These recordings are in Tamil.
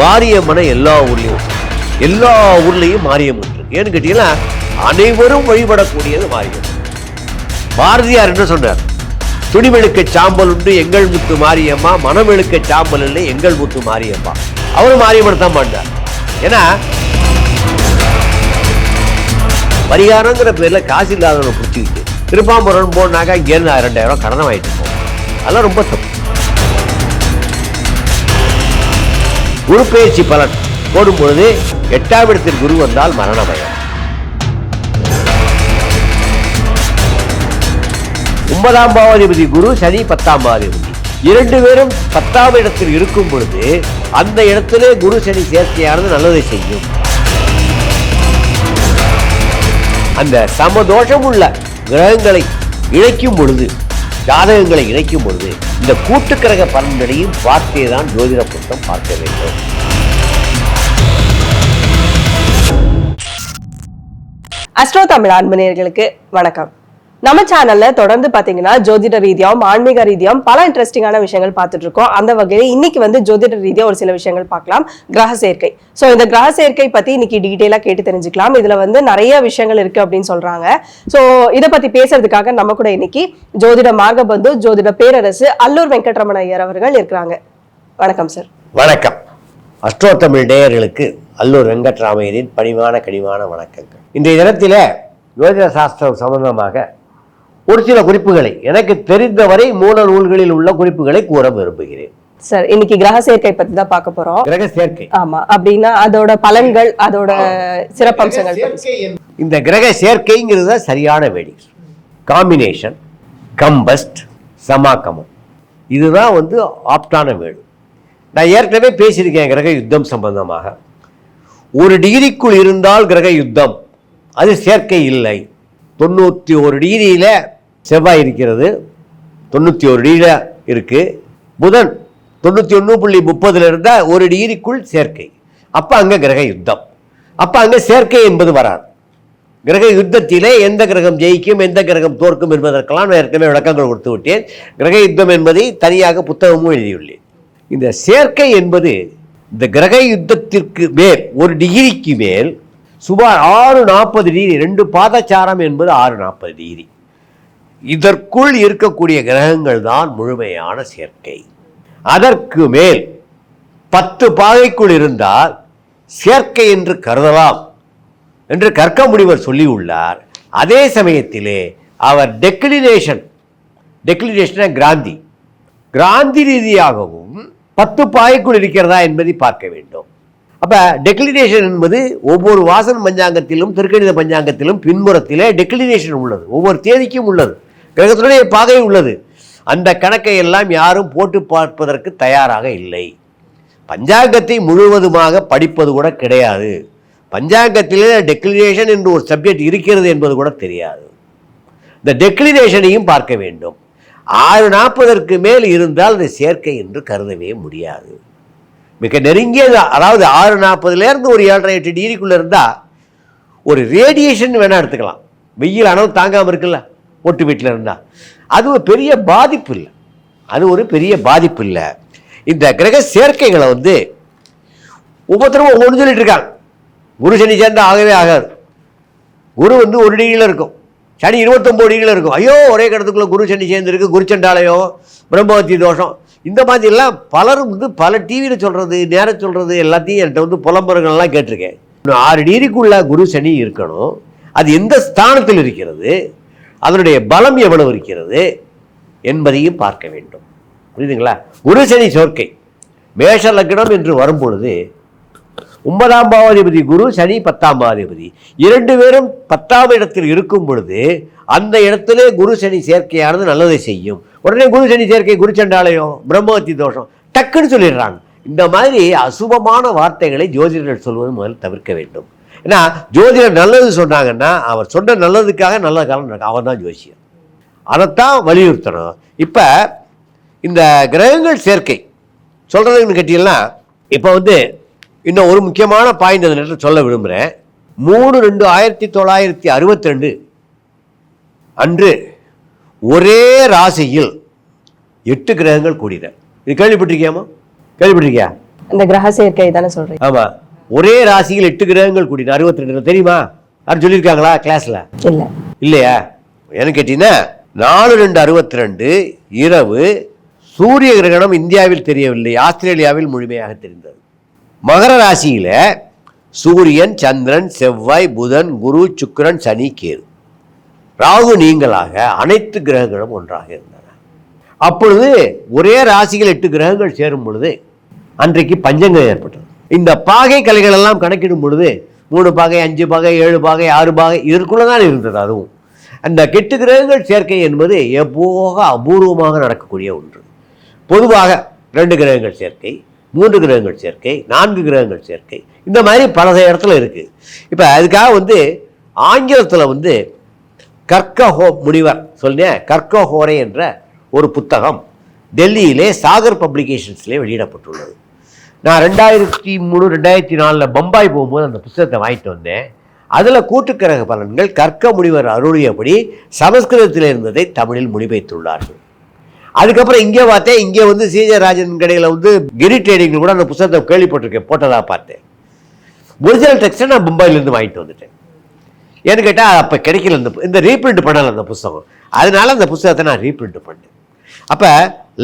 மாரியம்மனை எல்லா ஊர்லயும் எல்லா ஊர்லயும் மாரியம்மன் இருக்கு. ஏன்னு கேட்டீங்கன்னா அனைவரும் வழிபடக்கூடியது மாரியம்மன். பாரதியார் என்ன சொன்னார்? துணிமெழுக்க சாம்பல் உண்டு எங்கள் முத்து மாரியம்மா. மனமெழுக்க சாம்பல் இல்லை எங்கள் முத்து மாரியம்மா. அவரும் மாரியம்மன் தான் பண்ணார் ஏன்னா பரிகாரங்கிற பேர்ல காசு இல்லாதவனை பிடிச்சிக்கிட்டு திருப்பாம்புரம் போனாக்கா இங்கேருந்து ரெண்டாயிரம் கடனம் ஆகிட்டு போகும் அதெல்லாம் ரொம்ப தப்பு. குரு பயிற்சி பலன் போடும் பொழுது எட்டாம் இடத்தில் குரு வந்தால் மரண பயம் ஒன்பதாம் பாவாதிபதி குரு சனி பத்தாம் பாவாதிபதி. இரண்டு பேரும் பத்தாம் இடத்தில் இருக்கும் பொழுது அந்த இடத்திலே குரு சனி சேர்க்கையானது நல்லதை செய்யும். அந்த சமதோஷம் உள்ள கிரகங்களை இணைக்கும் பொழுது ஜாதகங்களை இணைக்கும் பொழுது இந்த கூட்டுக்கிரக பலன்களையும் பார்த்தே தான் ஜோதிட பொருத்தம் பார்க்க வேண்டும். அஸ்ட்ரோ தமிழ் அன்பனேயர்களுக்கு வணக்கம். நம்ம சேனல்ல தொடர்ந்து பாத்தீங்கன்னா ஜோதிட ரீதியாவும் ஆன்மீக ரீதியாவும் பல இன்ட்ரெஸ்டிங்கான விஷயங்கள் பார்த்துட்டு இருக்கோம். அந்த வகையில் இன்னைக்கு வந்து ஜோதிட ரீதியா ஒரு சில விஷயங்கள் பார்க்கலாம். கிரக சேர்க்கை. ஸோ இந்த கிரக சேர்க்கை பத்தி இன்னைக்கு டீட்டெயிலா கேட்டு தெரிஞ்சுக்கலாம். இதுல வந்து நிறைய விஷயங்கள் இருக்கு அப்படின்னு சொல்றாங்க. ஸோ இதை பத்தி பேசுறதுக்காக நம்ம கூட இன்னைக்கு ஜோதிட மார்க்கபந்து ஜோதிட பேரரசு அல்லூர் வெங்கட்ரமண ஐயர் அவர்கள் இருக்கிறாங்க. வணக்கம் சார் வணக்கம். அஸ்ட்ரோ தமிழ் நேயர்களுக்கு அல்லூர் வெங்கட்ராமையரின் பணிவான கனிவான வணக்கங்கள். இன்றைய தினத்தில் ஜோதிட சாஸ்திரம் சம்பந்தமாக ஒரு சில குறிப்புகளை எனக்கு தெரிந்தவரை மூல நூல்களில் உள்ள குறிப்புகளை கூற விரும்புகிறேன். சார் இன்னைக்கு கிரக சேர்க்கை பத்தி தான் பார்க்க போறோம். கிரக சேர்க்கை. ஆமா அப்படின்னா அதோட பலன்கள் அதோட சிறப்பம்சங்கள். இந்த கிரக சேர்க்கைங்கிறது தான் சரியான வேடி காம்பினேஷன் கம்பஸ்ட் சமாக்கமம். இதுதான் வந்து ஆப்டான வேடு நான் ஏற்கனவே பேசியிருக்கேன் கிரக யுத்தம் சம்பந்தமாக. ஒரு டிகிரிக்குள் இருந்தால் கிரக யுத்தம். அது சேர்க்கை இல்லை. தொண்ணூற்றி ஒரு டிகிரியில் செவ்வாய் இருக்கிறது தொண்ணூற்றி ஒரு டிகிரியில் இருக்குது புதன் தொண்ணூற்றி ஒன்று புள்ளி முப்பதில் இருந்தால் ஒரு டிகிரிக்குள் சேர்க்கை. அப்போ அங்கே கிரக யுத்தம். அப்போ அங்கே சேர்க்கை என்பது வராது. கிரக யுத்தத்திலே எந்த கிரகம் ஜெயிக்கும் எந்த கிரகம் தோற்கும் என்பதற்கெல்லாம் நான் ஏற்கனவே விளக்கங்கள் கொடுத்து விட்டேன். கிரக யுத்தம் என்பதை தனியாக புத்தகமும் எழுதியுள்ளேன். இந்த சேர்க்கை என்பது இந்த கிரக யுத்தத்திற்கு மேல் ஒரு டிகிரிக்கு மேல் சுமார் ஆறு நாற்பது டிகிரி ரெண்டு பாதச்சாரம் என்பது ஆறு நாற்பது டிகிரி இதற்குள் இருக்கக்கூடிய கிரகங்கள் தான் முழுமையான சேர்க்கை. அதற்கு மேல் பத்து பாகைக்குள் இருந்தால் சேர்க்கை என்று கருதலாம் என்று கற்க முனிவர் சொல்லியுள்ளார். அதே சமயத்திலே அவர் டெக்ளினேஷன் டெக்ளினேஷன் கிராந்தி கிராந்தி ரீதியாகவும் பத்து பாகைக்குள் இருக்கிறதா என்பதை பார்க்க வேண்டும். அப்போ டெக்ளினேஷன் என்பது ஒவ்வொரு வாசன் பஞ்சாங்கத்திலும் திருக்கணித பஞ்சாங்கத்திலும் பின்புறத்திலே டெக்ளினேஷன் உள்ளது. ஒவ்வொரு தேதிக்கும் உள்ளது. கிரகத்தினுடைய பாகை உள்ளது. அந்த கணக்கை எல்லாம் யாரும் போட்டு பார்ப்பதற்கு தயாராக இல்லை. பஞ்சாங்கத்தை முழுவதுமாக படிப்பது கூட கிடையாது. பஞ்சாங்கத்திலே டெக்ளினேஷன் என்று ஒரு சப்ஜெக்ட் இருக்கிறது என்பது கூட தெரியாது. இந்த டெக்ளினேஷனையும் பார்க்க வேண்டும். ஆறு நாற்பதற்கு மேல் இருந்தால் அது சேர்க்கை என்று கருதவே முடியாது. மிக நெருங்கிய அதாவது ஆறு நாற்பதுலேருந்து ஒரு ஏழரை எட்டு டிகிரிக்குள்ளே இருந்தால் ஒரு ரேடியேஷன் வேணால் எடுத்துக்கலாம். வெயில் அளவு தாங்காமல் இருக்குல்ல. ஓட்டு வீட்டில் இருந்தால் அது ஒரு பெரிய பாதிப்பு இல்லை. அது ஒரு பெரிய பாதிப்பு இல்லை. இந்த கிரக சேர்க்கைகளை வந்து ஒவ்வொருத்தரும் ஒவ்வொன்று சொல்லிட்டு இருக்காங்க. குரு சனி சேர்ந்தால் ஆகவே ஆகாது. குரு வந்து ஒரு டிகிரியில் இருக்கும். சனி இருபத்தொம்போது டிகிரியில் இருக்கும். ஐயோ ஒரே கடத்துக்குள்ளே குரு சனி சேர்ந்துருக்கு. குருச்சண்டாலயம் பிரம்மவத்தி தோஷம். இந்த மாதிரிலாம் பலரும் வந்து பல டிவியில் சொல்கிறது நேரம் சொல்கிறது எல்லாத்தையும் என்கிட்ட வந்து புலம்புறங்கள்லாம் கேட்டிருக்கேன். இன்னும் ஆறு டிகிரிக்குள்ளே குரு சனி இருக்கணும். அது எந்த ஸ்தானத்தில் இருக்கிறது? அதனுடைய பலம் எவ்வளவு இருக்கிறது என்பதையும் பார்க்க வேண்டும். புரியுதுங்களா? குரு சனி சோர்க்கை. மேஷ லக்னம் என்று வரும்பொழுது ஒன்பதாம் பாவாதிபதி குரு சனி பத்தாம் பாவாதிபதி. இரண்டு பேரும் பத்தாம் இடத்தில் இருக்கும் பொழுது அந்த இடத்திலே குரு சனி சேர்க்கையானது நல்லதை செய்யும். உடனே குரு சனி சேர்க்கை குருச்சண்டாலயம் பிரம்மவத்தி தோஷம் டக்குன்னு சொல்லிடுறாங்க. இந்த மாதிரி அசுபமான வார்த்தைகளை ஜோதிடர்கள் சொல்வது முதல் தவிர்க்க வேண்டும். ஏன்னா ஜோதிடர் நல்லது சொன்னாங்கன்னா அவர் சொன்ன நல்லதுக்காக நல்ல காலம் நடக்கும். அவன் தான் ஜோசியர். அதைத்தான் வலியுறுத்தணும். இப்போ இந்த கிரகங்கள் சேர்க்கை. சொல்கிறதுன்னு கேட்டீங்கன்னா இப்போ வந்து இன்னும் ஒரு முக்கியமான பாயிண்ட் அந்த நேரத்தில் சொல்ல விரும்புகிறேன் மூணு ரெண்டு ஆயிரத்தி தொள்ளாயிரத்தி அறுபத்தி ரெண்டு அன்று ஒரே ராசியில் எட்டு கிரகங்கள் கூடின. இது கேள்விப்பட்டிருக்கியாமா கேள்விப்பட்டிருக்கியா? இந்த கிரக சேர்க்கை தானே சொல்றீங்க. ஆமா. ஒரே ராசியில் எட்டு கிரகங்கள் கூடின அறுபத்தி ரெண்டு தெரியுமா? யாரும் சொல்லியிருக்காங்களா கிளாஸ்ல இல்ல. இல்லையா? என்ன கேட்டீங்கன்னா நாலு ரெண்டு அறுபத்தி ரெண்டு இரவு சூரிய கிரகணம் இந்தியாவில் தெரியவில்லை ஆஸ்திரேலியாவில் முழுமையாக தெரிந்தது. மகர ராசியில சூரியன் சந்திரன் செவ்வாய் புதன் குரு சுக்கிரன் சனி கேது. ராகு நீங்களாக அனைத்து கிரகங்களும் ஒன்றாக இருந்தன. அப்பொழுது ஒரே ராசியில் எட்டு கிரகங்கள் சேரும் பொழுது அன்றைக்கு பஞ்சங்கம் ஏற்பட்டது. இந்த பாகை கலைகள் எல்லாம் கணக்கிடும் பொழுது மூணு பாகை அஞ்சு பாகை ஏழு பாகை ஆறு பாகை இதற்குள்ளே தான் இருந்தது அதுவும். அந்த கெட்டு கிரகங்கள் சேர்க்கை என்பது எப்போக அபூர்வமாக நடக்கக்கூடிய ஒன்று. பொதுவாக ரெண்டு கிரகங்கள் சேர்க்கை மூன்று கிரகங்கள் சேர்க்கை நான்கு கிரகங்கள் சேர்க்கை இந்த மாதிரி பல இடத்துல இருக்குது இப்போ அதுக்காக வந்து ஆங்கிலத்தில் வந்து கர்க்கஹோ முனிவர் சொன்னேன் கர்க்கஹோரை என்ற ஒரு புத்தகம் டெல்லியிலே சாகர் பப்ளிகேஷன்ஸ்லேயே வெளியிடப்பட்டுள்ளது. நான் ரெண்டாயிரத்தி மூணு ரெண்டாயிரத்தி நாலில் பம்பாய் போகும்போது அந்த புத்தகத்தை வாங்கிட்டு வந்தேன். அதில் கூட்டுக்கிரக பலன்கள் கற்க முனிவர் அருளியபடி சமஸ்கிருதத்தில் இருந்ததை தமிழில் மொழிபெயர்த்துள்ளார்கள். அதுக்கப்புறம் இங்கே பார்த்தேன் இங்கே வந்து சீஜராஜன் கடையில் வந்து கிரி ட்ரேடிங்கில் கூட அந்த புத்தகத்தை கேள்விப்பட்டிருக்கேன் போட்டதாக பார்த்தேன். ஒரிஜினல் டெக்ஸ்ட்டை நான் மும்பாயிலேருந்து வாங்கிட்டு வந்துட்டேன். ஏன்னு கேட்டால் அப்போ கிடைக்கல இந்த இந்த ரீப்ரிண்ட் பண்ணலை அந்த புஸ்தகம். அதனால அந்த புஸ்தகத்தை நான் ரீப்ரிண்ட் பண்ணேன். அப்போ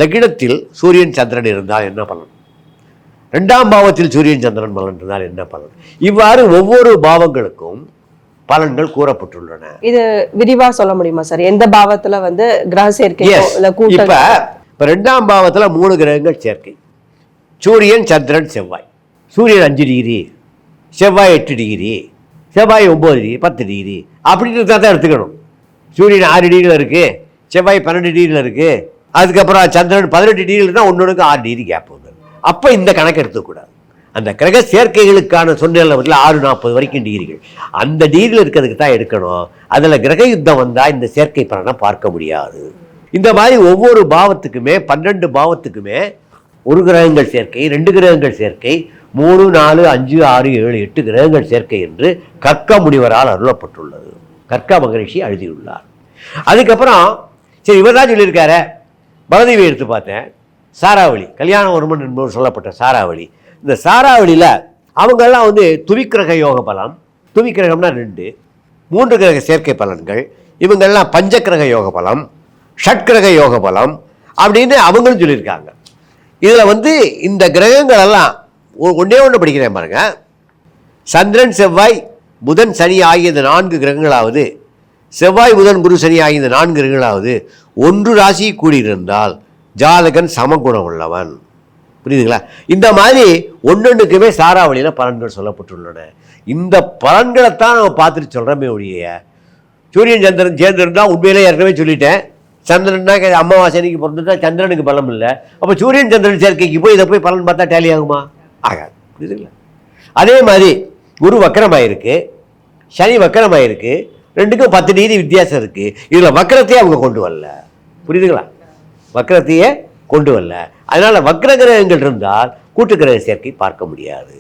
லக்னத்தில் சூரியன் சந்திரன் இருந்தால் என்ன பலன்? ரெண்டாம் பாவத்தில் சூரியன் சந்திரன் பலன் இருந்தால் என்ன பலன்? இவ்வாறு ஒவ்வொரு பாவங்களுக்கும் பலன்கள் கூறப்பட்டுள்ளன. இது விரிவா சொல்ல முடியுமா சார்? எந்த பாவத்துல வந்து கிரக சேர்க்கை இப்ப இப்ப ரெண்டாம் பாவத்துல மூணு கிரகங்கள் சேர்க்கை. சூரியன் சந்திரன் செவ்வாய். சூரியன் அஞ்சு டிகிரி செவ்வாய் எட்டு டிகிரி செவ்வாய் ஒம்பது டிகிரி பத்து டிகிரி. அப்படின்னு தான் எடுத்துக்கணும். சூரியன் ஆறு டிகிரியில் இருக்கு செவ்வாய் பன்னெண்டு டிகிரியில் இருக்கு. அதுக்கப்புறம் சந்திரன் பதினெட்டு டிகிரியில் இருந்தால் ஒன்னொன்றுக்கு ஆறு டிகிரி கேப் அப்போ இந்த கணக்கு எடுத்துக்கூடாது அந்த கிரக சேர்க்கைகளுக்கான சொன்ன வந்து ஆறு நாற்பது வரைக்கும் டிகிரிகள் அந்த டிகிரியில் இருக்கிறதுக்கு தான் எடுக்கணும். அதில் கிரக யுத்தம் வந்தால் இந்த சேர்க்கை பலனை பார்க்க முடியாது. இந்த மாதிரி ஒவ்வொரு பாவத்துக்குமே பன்னெண்டு பாவத்துக்குமே ஒரு கிரகங்கள் சேர்க்கை ரெண்டு கிரகங்கள் சேர்க்கை மூணு நாலு அஞ்சு ஆறு ஏழு எட்டு கிரகங்கள் சேர்க்கை என்று கற்க முனிவரால் அருளப்பட்டுள்ளது. கற்க மகரிஷி எழுதியுள்ளார். அதுக்கப்புறம் சரி இவர் தான் சொல்லியிருக்காரு. பரதேவி எடுத்து பார்த்தேன். சாராவளி. கல்யாண ஒருமன் என்பவர் சொல்லப்பட்ட சாராவளி. இந்த சாராவளியில் அவங்கெல்லாம் வந்து துவிக்கிரக யோக பலம் துவிக்கிரகம்னா ரெண்டு மூன்று கிரக சேர்க்கை பலன்கள் இவங்கெல்லாம் பஞ்சக்கிரக யோக பலம் ஷட்கிரக யோக பலம் அப்படின்னு அவங்களும் சொல்லியிருக்காங்க. இதில் வந்து இந்த கிரகங்கள் எல்லாம் ஒ- ஒன்று படிக்கிறேன் பாருங்க. சந்திரன் செவ்வாய் புதன் சனி ஆகிய இந்த நான்கு கிரகங்களாவது செவ்வாய் புதன் குரு சனி ஆகிய இந்த நான்கு கிரகங்களாவது ஒன்று ராசி கூடியிருந்தால் ஜாதகன் சமகுணம் உள்ளவன் புரியுதுங்களா? இந்த மாதிரி ஒன்னொன்றுக்குமே சாராவளியில் பலன்கள் சொல்லப்பட்டுள்ளன. இந்த பலன்களைத்தான் நம்ம பார்த்துட்டு சொல்கிறோமே ஒழிய சூரியன் சந்திரன் சேர்ந்துருந்தா உண்மையிலே ஏற்கனவே சொல்லிட்டேன். சந்திரன்னா கே- அமாவாசை பிறந்துட்டா சந்திரனுக்கு பலம் இல்லை. அப்போ சூரியன் சந்திரன் சேர்க்கைக்கு போய் இதை போய் பலன் பார்த்தா டேலி ஆகுமா? ஆகாது. புரியுதுங்களா? அதே மாதிரி குரு வக்கரமாயிருக்கு சனி வக்கரமாயிருக்கு ரெண்டுக்கும் பத்து டிகிரி வித்தியாசம் இருக்குது இதில் வக்கரத்தையே அவங்க கொண்டு வரல. புரியுதுங்களா? வக்கரத்தையே கொண்டு வரல. அதனால் வக்கர கிரகங்கள் இருந்தால் கூட்டு கிரக சேர்க்கை பார்க்க முடியாது.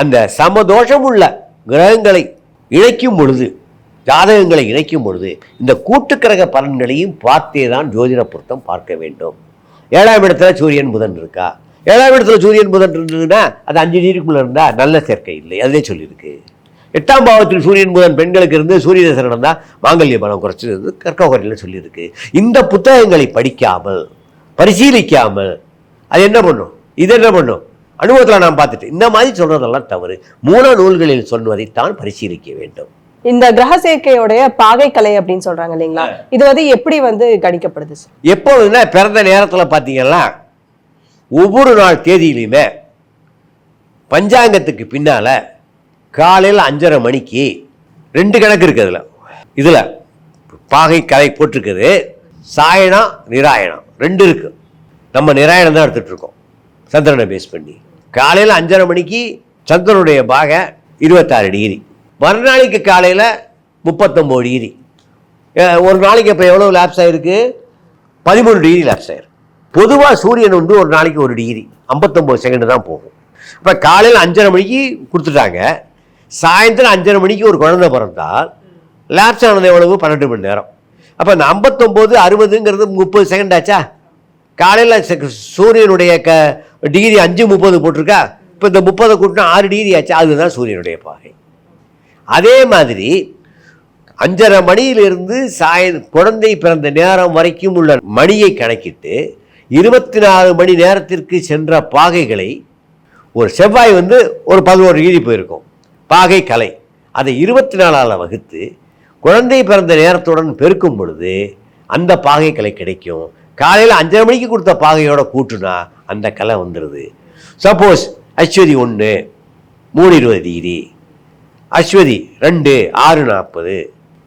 அந்த சமதோஷம் உள்ள கிரகங்களை இணைக்கும் பொழுது ஜாதகங்களை இணைக்கும் பொழுது இந்த கூட்டு கிரக பலன்களையும் பார்த்தே தான் ஜோதிட பொருத்தம் பார்க்க வேண்டும். ஏழாம் இடத்துல சூரியன் புதன் இருக்கா? ஏழாம் இடத்துல சூரியன் புதன் இருந்ததுன்னா அது அஞ்சு நீருக்குள்ளே இருந்தால் நல்ல சேர்க்கை இல்லை. அதே சொல்லியிருக்கு. எட்டாம் பாவத்தில் சூரியன் புதன் பெண்களுக்கு இருந்து சூரிய தசை நடந்தால் மாங்கல்ய பலம் குறைச்சிருந்து கற்கோரையில் சொல்லியிருக்கு. இந்த புத்தகங்களை படிக்காமல் பரிசீலிக்காமல் அது என்ன பண்ணும்? இது என்ன பண்ணும்? அனுபவத்தில் நான் பார்த்துட்டு இந்த மாதிரி சொல்றதெல்லாம் தவறு. மூல நூல்களில் சொல்வதைத்தான் பரிசீலிக்க வேண்டும். இந்த கிரக சேர்க்கையோடைய பாகை கலை அப்படின்னு சொல்றாங்க இல்லைங்களா? இது வந்து எப்படி வந்து கணிக்கப்படுது சார்? எப்பொழுதுனா பிறந்த நேரத்தில் பார்த்தீங்கன்னா ஒவ்வொரு நாள் தேதியிலையுமே பஞ்சாங்கத்துக்கு பின்னால் காலையில் அஞ்சரை மணிக்கு ரெண்டு கணக்கு இருக்குது அதில். இதில் பாகை கலை போட்டிருக்குது. சாயணம் நிராயணம். ரெண்டு இருக்குது நம்ம நிராயணம் தான் எடுத்துகிட்ருக்கோம் சந்திரனை பேஸ் பண்ணி. காலையில் அஞ்சரை மணிக்கு சந்திரனுடைய பாகை இருபத்தாறு டிகிரி. மறுநாளைக்கு காலையில் முப்பத்தொம்போது டிகிரி. ஒரு நாளைக்கு இப்போ எவ்வளோ லேப்ஸ் ஆகிருக்கு பதிமூணு டிகிரி லேப்ஸ் ஆகிருக்கு பொதுவாக சூரியன் வந்து ஒரு நாளைக்கு ஒரு டிகிரி. ஐம்பத்தொம்போது செகண்ட் தான் போகும். இப்போ காலையில் அஞ்சரை மணிக்கு கொடுத்துட்டாங்க. சாயந்தரம் அஞ்சரை மணிக்கு ஒரு குழந்தை பிறந்தால் லேப்ஸ் ஆனது எவ்வளவு? பன்னெண்டு மணி நேரம். அப்போ இந்த ஐம்பத்தொம்போது அறுபதுங்கிறது முப்பது செகண்ட் ஆச்சா? காலையில் சூரியனுடைய க டிகிரி அஞ்சு முப்பது போட்டிருக்கா? இப்போ இந்த முப்பதை கூட்டினா ஆறு டிகிரி ஆச்சு? அதுதான் சூரியனுடைய பாகை அதே மாதிரி அஞ்சரை மணியிலிருந்து சாய குழந்தை பிறந்த நேரம் வரைக்கும் உள்ள மணியை கணக்கிட்டு இருபத்தி நாலு மணி நேரத்திற்கு சென்ற பாகைகளை ஒரு செவ்வாய் வந்து ஒரு பதினோரு டிகிரி போயிருக்கும். பாகை கலை அதை இருபத்தி நாலால் வகுத்து குழந்தை பிறந்த நேரத்துடன் பெருக்கும் பொழுது அந்த பாகை கலை கிடைக்கும். காலையில் அஞ்சரை மணிக்கு கொடுத்த பாகையோட கூட்டுனா அந்த கலை வந்துடுது சப்போஸ் அஸ்வதி ஒன்று மூணு இருபது டிகிரி. அஸ்வதி ரெண்டு ஆறு நாற்பது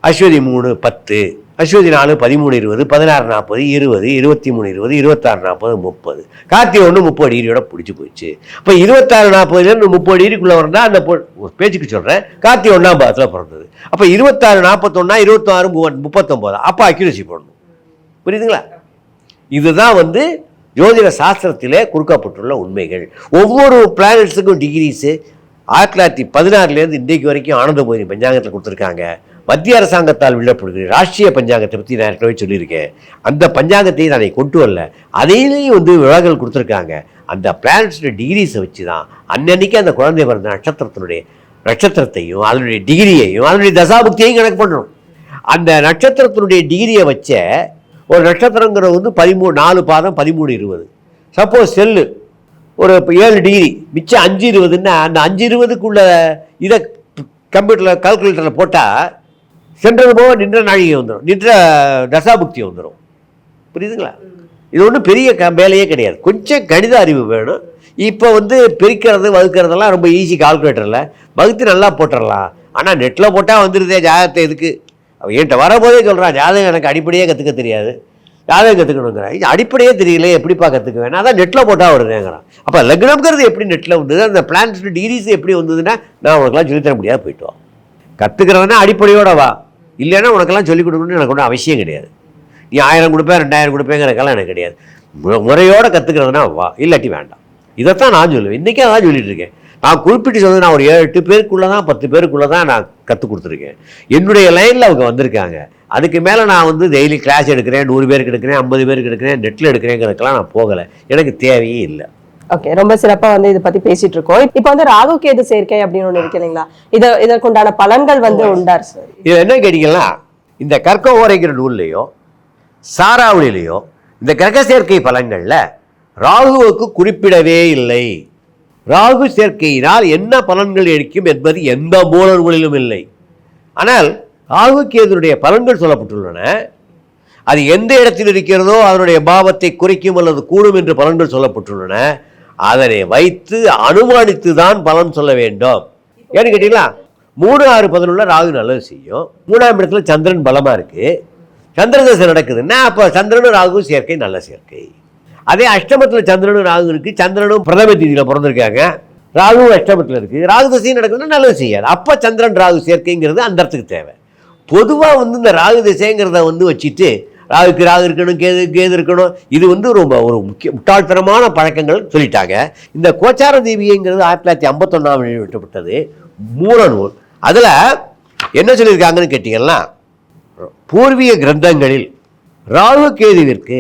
அஸ்வதி மூணு பத்து. அஸ்வதி நாலு பதிமூணு இருபது பதினாறு நாற்பது இருபது இருபத்தி மூணு இருபது இருபத்தாறு நாற்பது முப்பது. கார்த்திகை ஒன்று முப்பது டிகிரியோட பிடிச்சி போச்சு இப்போ இருபத்தாறு நாற்பதுலேருந்து முப்பது டிகிரிக்குள்ளே வரண்டா அந்த ஒரு பேச்சுக்கு சொல்கிறேன் கார்த்திகை ஒன்றாம் பாதத்தில் பிறந்தது. அப்போ இருபத்தாறு நாற்பத்தொன்னா இருபத்தாறு மூவ- முப்பத்தொம்போது அப்போ அக்யூரசி போடணும். புரியுதுங்களா? இதுதான் வந்து ஜோதிட சாஸ்திரத்திலே கொடுக்கப்பட்டுள்ள உண்மைகள். ஒவ்வொரு பிளானட்ஸுக்கும் டிகிரிஸு ஆயிரத்தி தொள்ளாயிரத்தி பதினாறுலேருந்து இன்றைக்கு வரைக்கும் ஆனந்தபோதி பஞ்சாங்கத்தில் கொடுத்துருக்காங்க. மத்திய அரசாங்கத்தால் விழப்படுது ராஷ்ட்ரிய பஞ்சாங்கத்தை பற்றி நான் ஏற்கனவே சொல்லியிருக்கேன். அந்த பஞ்சாங்கத்தையும் நான் கொண்டு வரல. அதையிலையும் வந்து விழாக்கள் கொடுத்துருக்காங்க. அந்த பிளானட்ஸோட டிகிரிஸை வச்சு தான் அன்னன்னைக்கு அந்த குழந்தை பிறந்த நட்சத்திரத்தினுடைய நட்சத்திரத்தையும் அதனுடைய டிகிரியையும் அதனுடைய தசாபுக்தியையும் கணக்கு பண்ணணும். அந்த நட்சத்திரத்தினுடைய டிகிரியை வச்ச ஒரு நட்சத்திரங்கிறது வந்து பதிமூணு நாலு பாதம் பதிமூணு இருபது. சப்போஸ் செல்லு ஒரு ஏழு டிகிரி மிச்சம் அஞ்சு இருபதுன்னா அந்த அஞ்சு இருபதுக்குள்ள இதை கம்ப்யூட்டரில் கால்குலேட்டரில் போட்டால் சென்றது போக நின்ற நாழிகை வந்துடும் நின்ற தசாபுக்தி வந்துடும் புரியுதுங்களா? இது ஒன்றும் பெரிய க வேலையே கிடையாது. கொஞ்சம் கணித அறிவு வேணும். இப்போ வந்து பிரிக்கிறது வகுக்கிறதெல்லாம் ரொம்ப ஈஸி கால்குலேட்டரில் வகுத்து நல்லா போட்டுடலாம் ஆனால் நெட்டில் போட்டால் வந்துடுதே ஜாதகத்தை எதுக்கு? அவன் என்கிட்ட வரபோதே சொல்கிறான் ஜாதகம் எனக்கு அடிப்படையே கற்றுக்க தெரியாது. ஜாதகம் கற்றுக்கணுங்கிறான் இது அடிப்படையே தெரியல எப்படிப்பா கற்றுக்குவேன் அதான் நெட்டில் போட்டால் வருதுங்கிறான். அப்போ லக்னம்ங்கிறது எப்படி நெட்டில் வந்தது? அந்த பிளான்ஸ் டிகிரிஸ் எப்படி வந்ததுன்னா நான் உனக்கெல்லாம் சொல்லித்தர முடியாது போயிட்டு வா அடிப்படையோட வா. இல்லைன்னா உனக்கெல்லாம் சொல்லிக் கொடுக்கணும்னு எனக்கு ஒன்றும் அவசியம் கிடையாது. நீ ஆயிரம் கொடுப்பேன் ரெண்டாயிரம் கொடுப்பேங்கிறக்கெல்லாம் எனக்கு கிடையாது. மு- முறையோட கற்றுக்கிறதுனா வா. இல்லாட்டி வேண்டாம். இதைத்தான் நான் சொல்லுவேன். இன்றைக்கே அதான் சொல்லிட்டு இருக்கேன். நான் குறிப்பிட்டு சொல்றது நான் ஒரு ஏழு எட்டு பேருக்குள்ளே தான் பத்து பேருக்குள்ளே தான் நான் கற்றுக் கொடுத்துருக்கேன். என்னுடைய லைனில் அவங்க வந்திருக்காங்க. அதுக்கு மேலே நான் வந்து டெய்லி கிளாஸ் எடுக்கிறேன் நூறு பேருக்கு எடுக்கிறேன் ஐம்பது பேருக்கு எடுக்கிறேன் நெட்டில் எடுக்கிறேங்கிறதுக்கெல்லாம் நான் போகலை. எனக்கு தேவையே இல்லை. ஓகே ரொம்ப சிறப்பா வந்து இதை பத்தி பேசிட்டு இருக்கோம். இப்போ வந்து ராகு கேது சேர்க்கை அப்படின்னு ஒண்ணு இருக்கு இல்லைங்களா? இத இதற்குண்டான பலன்கள் வந்து உண்டார் சார் இது என்ன கேட்டீங்கன்னா இந்த கற்க ஓரைங்கிற நூல்லையோ சாராவளிலையோ இந்த கிரக சேர்க்கை பலன்களில் ராகுவுக்கு குறிப்பிடவே இல்லை. ராகு சேர்க்கையினால் என்ன பலன்கள் அளிக்கும் என்பது எந்த மூல நூலிலும் இல்லை. ஆனால் ராகு கேதுனுடைய பலன்கள் சொல்லப்பட்டுள்ளன. அது எந்த இடத்தில் இருக்கிறதோ அதனுடைய பாவத்தை குறைக்கும் அல்லது கூடும் என்று பலன்கள் சொல்லப்பட்டுள்ளன. அதனை வைத்து அனுமானித்து தான் பலன் சொல்ல வேண்டும். ஏன்னு கேட்டீங்களா? மூணு ஆறு பதினொன்றுல ராகு நல்லது செய்யும். மூணாம் இடத்துல சந்திரன் பலமாக இருக்குது சந்திர தசை நடக்குதுன்னா அப்போ சந்திரனும் ராகு சேர்க்கை நல்ல சேர்க்கை. அதே அஷ்டமத்தில் சந்திரனும் ராகு இருக்குது சந்திரனும் பிரதம தேதியில் பிறந்திருக்காங்க. ராகுவும் அஷ்டமத்தில் இருக்குது ராகு தசையும் நடக்குதுன்னா நல்லது செய்யாது. அப்போ சந்திரன் ராகு சேர்க்கைங்கிறது அந்த இடத்துக்கு தேவை. பொதுவாக வந்து இந்த ராகு திசைங்கிறத வந்து வச்சுட்டு ராகுக்கு ராகு இருக்கணும் கேது கேது இருக்கணும். இது வந்து ரொம்ப ஒரு முக்கிய முட்டாள்தனமான பழக்கங்கள் சொல்லிட்டாங்க. இந்த கோச்சார தேவிங்கிறது ஆயிரத்தி தொள்ளாயிரத்தி ஐம்பத்தொன்னாம் வெளியிட்டப்பட்டது மூல நூல் அதில் என்ன சொல்லியிருக்காங்கன்னு கேட்டிங்கன்னா பூர்வீக கிரந்தங்களில் ராகு கேதுவிற்கு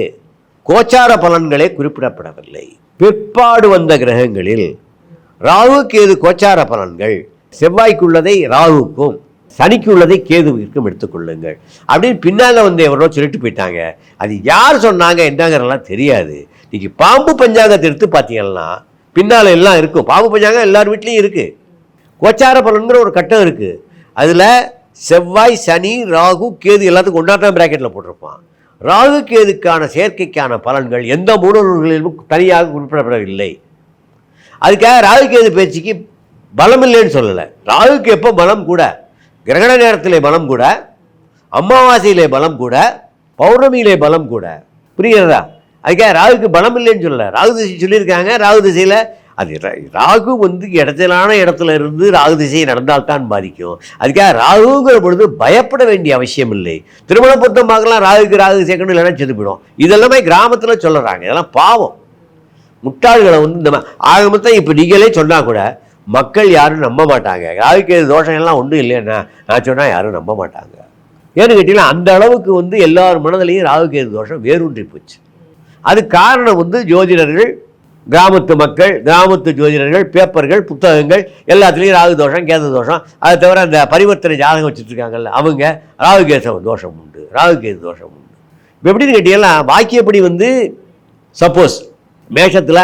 கோச்சார பலன்களே குறிப்பிடப்படவில்லை. பிற்பாடு வந்த கிரகங்களில் ராகு கேது கோச்சார பலன்கள் செவ்வாய்க்குள்ளதை ராகுக்கும் சனிக்கு உள்ளதை கேதுவிற்கும் எடுத்துக்கொள்ளுங்கள். அப்படின்னு பின்னால் வந்து எவரோ சொல்லிட்டு போயிட்டாங்க. அது யார் சொன்னாங்க என்னங்கிறதெல்லாம் தெரியாது. இன்னைக்கு பாம்பு பஞ்சாங்கத்தை எடுத்து பார்த்தீங்கன்னா பின்னால் எல்லாம் இருக்கும். பாம்பு பஞ்சாங்கம் எல்லார் வீட்லேயும் இருக்குது கோச்சார பலன்கிற ஒரு கட்டம் இருக்குது அதில் செவ்வாய் சனி ராகு கேது எல்லாத்துக்கும் ஒன்றாட்டம் பிராக்கெட்டில் போட்டிருப்பான். ராகு கேதுக்கான செயற்கைக்கான பலன்கள் எந்த மூலநூல்களிலும் தனியாக குறிப்பிடப்படவில்லை. அதுக்காக ராகு கேது பேச்சுக்கு பலம் இல்லைன்னு சொல்லலை. ராகுக்கு எப்போ பலம் கூட. கிரகண நேரத்திலே பலம் கூட அமாவாசையிலே பலம் கூட பௌர்ணமியிலே பலம் கூட. புரிகிறதா? அதுக்காக ராகுக்கு பலம் இல்லைன்னு சொல்லலை. ராகு திசை சொல்லியிருக்காங்க. ராகு திசையில் அது ரா- ராகு வந்து இடத்திலான இடத்துல இருந்து ராகு திசை நடந்தால்தான் பாதிக்கும். அதுக்காக ராகுங்கிற பொழுது பயப்பட வேண்டிய அவசியம் இல்லை. திருமண பொருத்தம் பார்க்கலாம். ராகுக்கு ராகு சேர்க்கணும் இல்லைன்னா செத்து போயிடும். இதெல்லாமே கிராமத்தில் சொல்லுறாங்க இதெல்லாம் பாவம். முட்டாள்களை வந்து இந்த ஆக மொத்தம் இப்போ நீங்களே சொன்னால் கூட மக்கள் யாரும் நம்ப மாட்டாங்க. யாருக்கு தோஷங்கள்லாம் ஒன்றும் இல்லைன்னா நான் சொன்னால் யாரும் நம்ப மாட்டாங்க. ஏன்னு கேட்டிங்கன்னா அந்த அளவுக்கு வந்து எல்லார் மனதிலையும் ராகுகேது தோஷம் வேரூன்றி போச்சு. அது காரணம் வந்து ஜோதிடர்கள் கிராமத்து மக்கள் கிராமத்து ஜோதிடர்கள் பேப்பர்கள் புத்தகங்கள் எல்லாத்துலேயும் ராகு தோஷம் கேது தோஷம். அதை தவிர அந்த பரிவர்த்தனை ஜாதகம் வச்சுட்ருக்காங்கல்ல அவங்க ராகு கேசவ தோஷம் உண்டு ராகு கேது தோஷம் உண்டு. இப்போ எப்படின்னு கேட்டிங்கன்னா வாக்கியப்படி வந்து சப்போஸ் மேஷத்தில்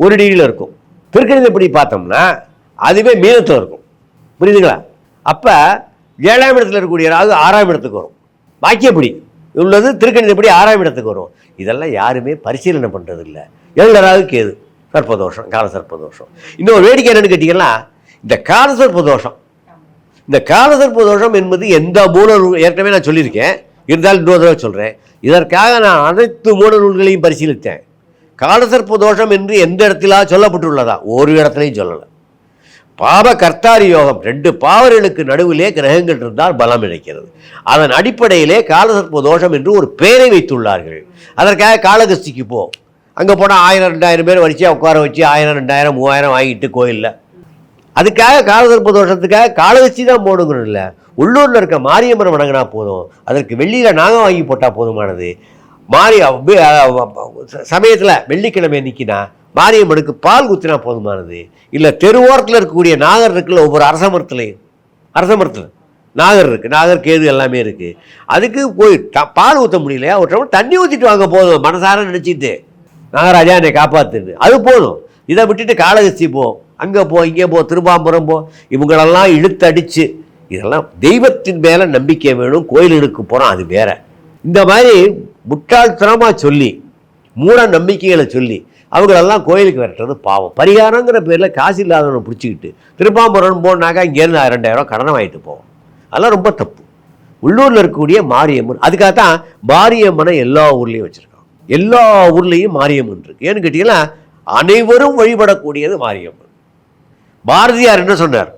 ஒரு டிகிரியில் இருக்கும். திருக்கணிதப்படி பார்த்தோம்னா அதுவே மீனத்தில் இருக்கும். புரியுதுங்களா? அப்போ ஏழாம் இடத்துல இருக்கக்கூடிய ராகு ஆறாம் இடத்துக்கு வரும். வாக்கியப்படி உள்ளது திருக்கணிதப்படி ஆறாம் இடத்துக்கு வரும்? இதெல்லாம் யாருமே பரிசீலனை பண்ணுறது இல்லை ஏழு ராகு கேது சர்ப்பதோஷம் கால சர்ப்பதோஷம். இன்னொரு வேடிக்கை என்னென்னு கேட்டிங்கன்னா இந்த கால சர்ப்பதோஷம். இந்த காலசர்ப்ப தோஷம் என்பது எந்த மூல நூல் ஏற்கனவே நான் சொல்லியிருக்கேன். இருந்தாலும் இன்னொரு தடவை சொல்கிறேன் இதற்காக நான் அனைத்து மூல நூல்களையும் பரிசீலித்தேன். காலசர்ப்ப தோஷம் என்று எந்த இடத்திலா சொல்லப்பட்டுள்ளதா? ஒரு இடத்துலையும் சொல்லலை. பாவ கர்த்தாரி யோகம் ரெண்டு பாவர்களுக்கு நடுவிலே கிரகங்கள் இருந்தால் பலம் இணைக்கிறது அதன் அடிப்படையிலே காலசர்ப்ப தோஷம் என்று ஒரு பெயரை வைத்துள்ளார்கள். அதற்காக காலகஸ்திக்கு போ. அங்கே போனால் ஆயிரம் ரெண்டாயிரம் பேர் வரிசையாக உட்கார வச்சு ஆயிரம் ரெண்டாயிரம் மூவாயிரம் வாங்கிட்டு கோயிலில். அதுக்காக காலசர்ப்ப தோஷத்துக்காக காலகஸ்தி தான் போடுங்கிறது இல்லை. உள்ளூரில் இருக்க மாரியம்மன் வணங்கினா போதும். அதற்கு வெள்ளியில் நாகம் வாங்கி போட்டால் போதுமானது. மாரி சமயத்தில் வெள்ளிக்கிழமை நிற்கினா மாரியம்மனுக்கு பால் குத்தினா போதுமானது. இல்லை தெருவோரத்தில் இருக்கக்கூடிய நாகர் இருக்குல்ல ஒவ்வொரு அரச மரத்துலையும். அரச மரத்தில். நாகர் இருக்குது நாகர் கேது எல்லாமே இருக்குது அதுக்கு போய் த- பால் ஊற்ற முடியலையா? ஒரு தண்ணி ஊற்றிட்டு வாங்க போதும் மனசார நினச்சிட்டு. நாகராஜா என்னை காப்பாத்துது. அது போதும். இதை விட்டுட்டு காளகஸ்தி போ. அங்கே போ இங்கே போ திருப்பாம்புரம் போ. இவங்களெல்லாம் இழுத்தடிச்சு. இதெல்லாம் தெய்வத்தின் மேலே நம்பிக்கை வேணும் கோயிலுக்கு போகிறோம் அது வேற. இந்த மாதிரி முட்டாள்தனமாக சொல்லி மூட நம்பிக்கைகளை சொல்லி அவங்களெல்லாம் கோயிலுக்கு விரட்டுறது பாவம். பரிகாரங்கிற பேரில் காசு இல்லாதவனை பிடிச்சிக்கிட்டு திருப்பாம்புரம் போனாக்கா இங்கேருந்து ரெண்டாயிரம் கடனை வாங்கிட்டு போவோம். அதெல்லாம் ரொம்ப தப்பு. உள்ளூரில் இருக்கக்கூடிய மாரியம்மன் அதுக்காக தான் மாரியம்மனை எல்லா ஊர்லேயும் வச்சுருக்காங்க. எல்லா ஊர்லேயும் மாரியம்மன் இருக்குது ஏன்னு கேட்டிங்கன்னா அனைவரும் வழிபடக்கூடியது மாரியம்மன். பாரதியார் என்ன சொன்னார்?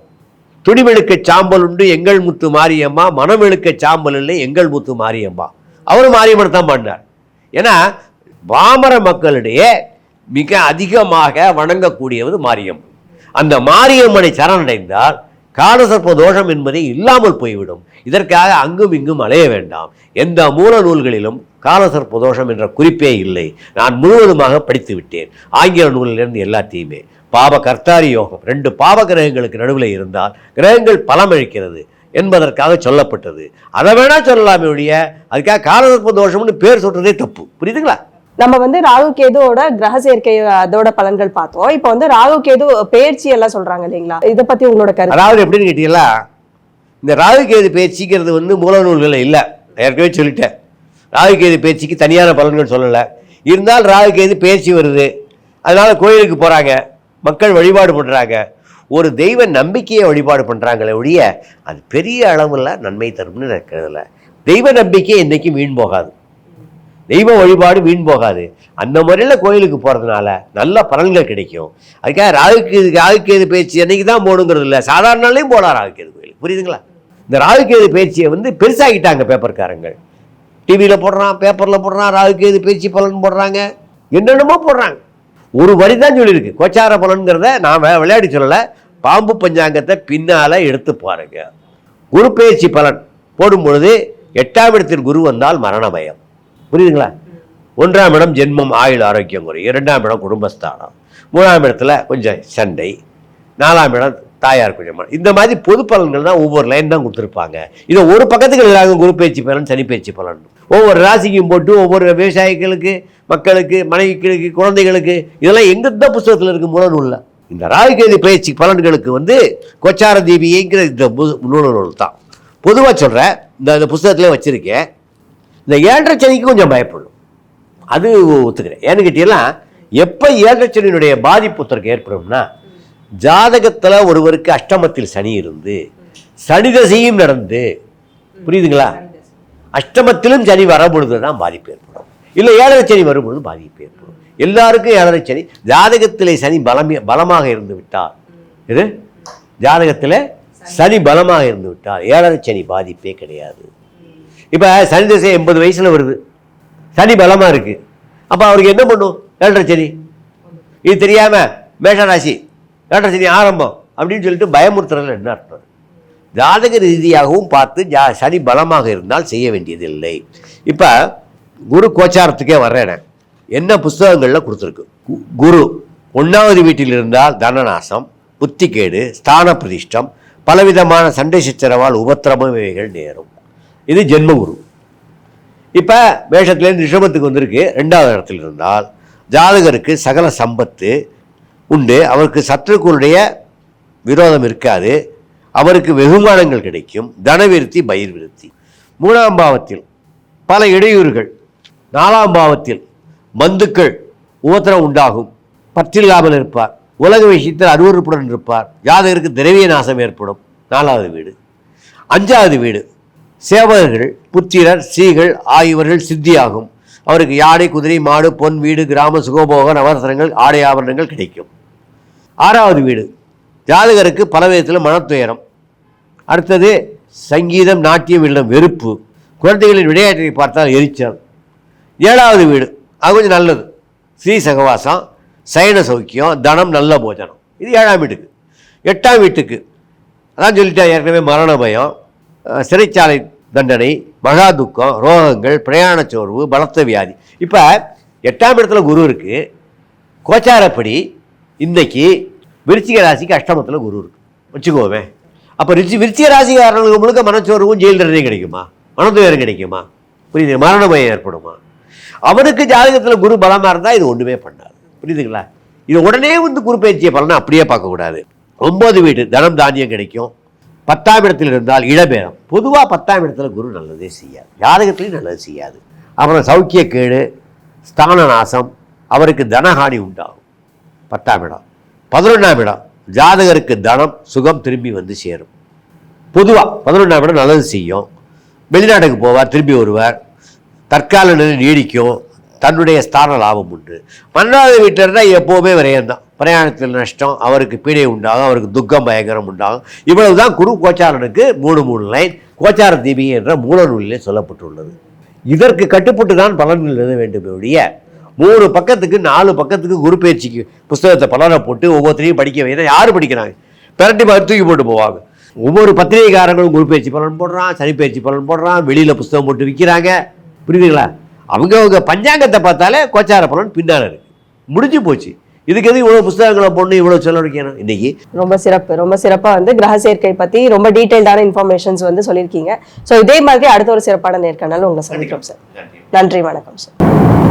துணிமெழுக்க சாம்பல் உண்டு எங்கள் முத்து மாரியம்மா. மனமெழுக்க சாம்பல் இல்லை எங்கள் முத்து மாரியம்மா. அவரும் மாரியம்மன் தான் பண்ணார் ஏன்னா பாமர மக்களிடையே மிக அதிகமாக வணங்கக்கூடியவது மாரியம்மன் அந்த மாரியம்மனை சரணடைந்தால் காலசர்ப்ப தோஷம் என்பதே இல்லாமல் போய்விடும். இதற்காக அங்கும் இங்கும் அலைய வேண்டாம். எந்த மூல நூல்களிலும் காலசர்ப்ப தோஷம் என்ற குறிப்பே இல்லை. நான் முழுவதுமாக படித்து விட்டேன். ஆங்கில நூலிலிருந்து எல்லாத்தையுமே. பாவ கர்த்தாரி யோகம். ரெண்டு பாவ கிரகங்களுக்கு நடுவில் இருந்தால் கிரகங்கள் பலமழிக்கிறது என்பதற்காக சொல்லப்பட்டது. அதை வேணா சொல்லலாமே ஒழிய அதுக்காக காலசர்ப்ப தோஷம்னு பேர் சொல்றதே தப்பு. புரியுதுங்களா? நம்ம வந்து ராகு கேதுவோட கிரக சேர்க்கை அதோட பலன்கள் பார்த்தோம். இப்போ வந்து ராகு கேது பயிற்சி எல்லாம் சொல்றாங்க இல்லைங்களா? இதை பத்தி உங்களோட கருத்து? அதாவது எப்படின்னு கேட்டீங்களா? இந்த ராகுகேது பேச்சுக்கிறது வந்து மூல நூல்களில் இல்லை. ஏற்கனவே சொல்லிட்டேன். ராகுகேது பேச்சுக்கு தனியான பலன்கள் சொல்லலை. இருந்தால் ராகுகேது பேச்சு வருது. அதனால கோயிலுக்கு போகிறாங்க மக்கள் வழிபாடு பண்ணுறாங்க ஒரு தெய்வ நம்பிக்கையை வழிபாடு பண்ணுறாங்களே ஒழிய அது பெரிய அளவில் நன்மை தரும்னு நினைக்கிறதில்ல தெய்வ நம்பிக்கை என்றைக்கும் வீண் போகாது. தெய்வ வழிபாடு வீண் போகாது. அந்த முறையில் கோயிலுக்கு போகிறதுனால நல்ல பலன்கள் கிடைக்கும். அதுக்காக ராகுக்கேது ராகுக்கேது பேச்சு என்னைக்கு தான் போகணுங்கிறது இல்லை. சாதாரண நாளையும் போகலாம் ராகுக்கேது கோயில் புரியுதுங்களா? இந்த ராகுக்கேது பேச்சியை வந்து பெருசாகிட்டாங்க பேப்பர்காரங்கள். டிவியில் போடுறான் பேப்பரில் போடுறான் ராகுக்கேது பேச்சு பலன் போடுறாங்க. என்னென்னமோ போடுறாங்க. ஒரு வரி தான் சொல்லியிருக்கு. கோச்சார பலன்கிறத நான் விளையாடி சொல்லலை. பாம்பு பஞ்சாங்கத்தை பின்னால் எடுத்து பாருங்க. குரு பேச்சு பலன் போடும் பொழுது எட்டாம் இடத்தில் குரு வந்தால் மரண பயம். புரியுதுங்களா? ஒன்றாம் இடம் ஜென்மம் ஆயுள் ஆரோக்கியம் குறை இரண்டாம் இடம் குடும்பஸ்தானம். மூணாம் இடத்துல கொஞ்சம் சண்டை. நாலாம் இடம் தாயார் கொஞ்சம் இந்த மாதிரி பொது பலன்கள் தான் ஒவ்வொரு லைன் தான் கொடுத்துருப்பாங்க. இதை ஒரு பக்கத்துக்கு எழுதாங்க குரு பேச்சு பலன் சனி பயிற்சி பலன். ஒவ்வொரு ராசிக்கும் போட்டு ஒவ்வொரு விவசாயிகளுக்கு மக்களுக்கு மனைவிகளுக்கு குழந்தைகளுக்கு இதெல்லாம் எங்கே தான் புஸ்தகத்தில் இருக்கு மூல நூலில் இந்த ராகுகேது பயிற்சி பலன்களுக்கு வந்து கொச்சார தீபிங்கிற இந்த நூல் நூல் தான். பொதுவாக சொல்கிறேன் இந்த இந்த புஸ்தகத்திலே வச்சுருக்கேன். இந்த ஏழரை சனிக்கு கொஞ்சம் பயப்படும். அது ஒத்துக்கிறேன். ஏன்னு கேட்டீங்கன்னா எப்போ ஏழரை சனியினுடைய பாதிப்பு ஒருத்தருக்கு ஏற்படும்னா ஜாதகத்தில் ஒருவருக்கு அஷ்டமத்தில் சனி இருந்து சனி தசையும் நடந்து புரியுதுங்களா? அஷ்டமத்திலும் சனி வரும்பொழுது தான் பாதிப்பு ஏற்படும். இல்லை ஏழரை சனி வரும்பொழுது பாதிப்பு ஏற்படும். எல்லாருக்கும் ஏழரை சனி ஜாதகத்திலே சனி பலமி பலமாக இருந்து விட்டால் இது ஜாதகத்தில் சனி பலமாக இருந்து விட்டால் ஏழரை சனி பாதிப்பே கிடையாது. இப்போ சனி திசை எண்பது வயசில் வருது. சனி பலமாக இருக்குது அப்போ அவருக்கு என்ன பண்ணும்? ஏழரை சனி. இது தெரியாமல் மேஷராசி ஏழரை சனி ஆரம்பம் அப்படின்னு சொல்லிட்டு பயமுறுத்துறதுல என்ன அர்த்தம்? ஜாதக ரீதியாகவும் பார்த்து ஜா சனி பலமாக இருந்தால் செய்ய வேண்டியதில்லை. இப்போ குரு கோச்சாரத்துக்கே வர்றேன் என்ன புஸ்தகங்களில் கொடுத்துருக்கு? கு- குரு ஒன்றாவது வீட்டில் இருந்தால் தனநாசம் புத்திகேடு ஸ்தான பிரதிஷ்டம் பலவிதமான சண்டை சிச்சரவால் உபத்திரமும் இவைகள் நேரும். இது ஜென்மகுரு. இப்போ மேஷத்துலேருந்து ரிஷபத்துக்கு வந்திருக்கு. ரெண்டாவது இடத்துல இருந்தால் ஜாதகருக்கு சகல சம்பத்து உண்டு. அவருக்கு சத்துருக்களுடைய விரோதம் இருக்காது. அவருக்கு வெகுமானங்கள் கிடைக்கும். தனவிருத்தி பயிர் விருத்தி மூணாம் பாவத்தில் பல இடையூறுகள். நாலாம் பாவத்தில் மந்துக்கள் உபத்திரம் உண்டாகும். பற்றில்லாமல் இருப்பார். உலக விஷயத்தில் அருவறுப்புடன் இருப்பார். ஜாதகருக்கு திரவிய நாசம் ஏற்படும். நாலாவது வீடு. அஞ்சாவது வீடு. சேவகர்கள் புத்திரர் ஸ்ரீகள் ஆகியவர்கள் சித்தியாகும். அவருக்கு யானை குதிரை மாடு பொன் வீடு கிராம சுகபோக நவரசனங்கள் ஆடை ஆபரணங்கள் கிடைக்கும். ஆறாவது வீடு. ஜாதகருக்கு பல விதத்தில் மனத்துயரம். அடுத்தது சங்கீதம் நாட்டியம் இல்லம் வெறுப்பு. குழந்தைகளின் விளையாட்டை பார்த்தால் எரிச்சல். ஏழாவது வீடு. அது கொஞ்சம் நல்லது. ஸ்ரீ சகவாசம் சயன சௌக்கியம் தனம் நல்ல போஜனம். இது ஏழாம் வீட்டுக்கு. எட்டாம் வீட்டுக்கு. அதான் சொல்லிட்டேன் ஏற்கனவே மரண பயம். சிறைச்சாலை தண்டனை மகா துக்கம் ரோகங்கள் பிரயாண சோர்வு பலத்த வியாதி. இப்போ எட்டாம் இடத்துல குரு இருக்குது கோச்சாரப்படி இன்னைக்கு விருச்சிக ராசிக்கு அஷ்டமத்தில் குரு இருக்கு. வச்சுக்கோவே அப்போ ரிச்சி விருச்சிக ராசிக்காரங்களுக்கு முழுக்க மனச்சோர்வும் ஜெயில் தண்டனை கிடைக்குமா? மனதுயரம் கிடைக்குமா? புரியுது? மரண பயம் ஏற்படுமா? அவனுக்கு ஜாதகத்தில் குரு பலமாக இருந்தால் இது ஒன்றுமே பண்ணாது. புரியுதுங்களா? இது உடனே வந்து குரு பயிற்சியை பலனை அப்படியே பார்க்கக்கூடாது. ஒம்பது வீடு தனம் தானியம் கிடைக்கும். பத்தாம் இடத்தில் இருந்தால் இடபேரம் பொதுவாக பத்தாம் இடத்துல குரு நல்லதே செய்யாது. ஜாதகத்திலையும் நல்லது செய்யாது. அப்புறம் சௌக்கிய கேடு ஸ்தான நாசம் அவருக்கு தனஹானி உண்டாகும். பத்தாம் இடம். பதினொன்றாம் இடம். ஜாதகருக்கு தனம் சுகம் திரும்பி வந்து சேரும். பொதுவாக பதினொன்றாம் இடம் நல்லது செய்யும். வெளிநாட்டுக்கு போவார் திரும்பி வருவார். தற்கால நிலை நீடிக்கும். தன்னுடைய ஸ்தான லாபம் உண்டு. பன்னெண்டாவது வீட்டில் எப்போவுமே விரயம்தான். பிரயாணத்தில் நஷ்டம் அவருக்கு பீடை உண்டாகும் அவருக்கு துக்கம் பயங்கரம் உண்டாகும். இவ்வளவு தான் குரு கோச்சாரனுக்கு மூணு மூணு லைன் கோச்சார தீபி என்ற மூல நூலிலே சொல்லப்பட்டுள்ளது. இதற்கு கட்டுப்பட்டு தான் பலன்கள் எழுத வேண்டும் ஒழிய மூணு பக்கத்துக்கு நாலு பக்கத்துக்கு குரு பயிற்சிக்கு புஸ்தகத்தை பலனை போட்டு ஒவ்வொருத்தரையும் படிக்க வைனா யார் படிக்கிறாங்க? பிரட்டி பார்த்து தூக்கி போட்டு போவாங்க. ஒவ்வொரு பத்திரிகைக்காரங்களும் குரு பயிற்சி பலன் போடுறான் சனி பயிற்சி பலன் போடுறான் வெளியில் புஸ்தகம் போட்டு விற்கிறாங்க புரியுதுங்களா? அவங்க அவங்க பஞ்சாங்கத்தை பார்த்தாலே கோச்சார பலன் பின்னால் இருக்குது முடிஞ்சு போச்சு. இதுக்கு எதுக்கு இவ்வளோ புஸ்தகங்களை போடணும் இவ்வளோ செலவழிக்கணும்? இன்னைக்கு ரொம்ப சிறப்பு ரொம்ப சிறப்பா வந்து கிரக சேர்க்கை பத்தி ரொம்ப டீடைல்டான இன்ஃபர்மேஷன்ஸ் வந்து சொல்லியிருக்கீங்க. ஸோ இதே மாதிரி அடுத்த ஒரு சிறப்பான நேர்காணல் உங்களை சந்திக்கிறோம் சார் நன்றி வணக்கம் சார்